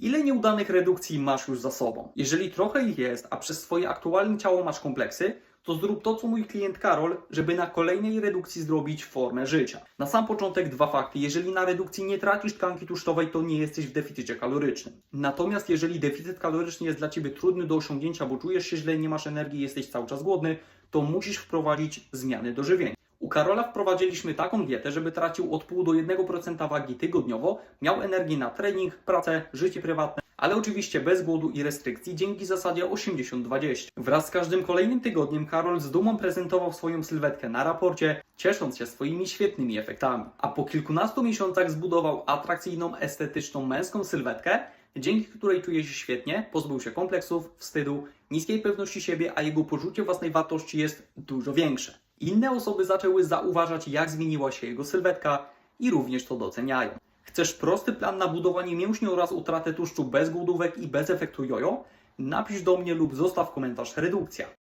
Ile nieudanych redukcji masz już za sobą? Jeżeli trochę ich jest, a przez swoje aktualne ciało masz kompleksy, to zrób to, co mój klient Karol, żeby na kolejnej redukcji zrobić formę życia. Na sam początek dwa fakty. Jeżeli na redukcji nie tracisz tkanki tłuszczowej, to nie jesteś w deficycie kalorycznym. Natomiast jeżeli deficyt kaloryczny jest dla Ciebie trudny do osiągnięcia, bo czujesz się źle, nie masz energii, jesteś cały czas głodny, to musisz wprowadzić zmiany do żywienia. U Karola wprowadziliśmy taką dietę, żeby tracił od pół do 1% wagi tygodniowo, miał energię na trening, pracę, życie prywatne, ale oczywiście bez głodu i restrykcji dzięki zasadzie 80-20. Wraz z każdym kolejnym tygodniem Karol z dumą prezentował swoją sylwetkę na raporcie, ciesząc się swoimi świetnymi efektami. A po kilkunastu miesiącach zbudował atrakcyjną, estetyczną, męską sylwetkę, dzięki której czuje się świetnie, pozbył się kompleksów, wstydu, niskiej pewności siebie, a jego poczucie własnej wartości jest dużo większe. Inne osoby zaczęły zauważać, jak zmieniła się jego sylwetka i również to doceniają. Chcesz prosty plan na budowanie mięśni oraz utratę tłuszczu bez głodówek i bez efektu jojo? Napisz do mnie lub zostaw komentarz redukcja.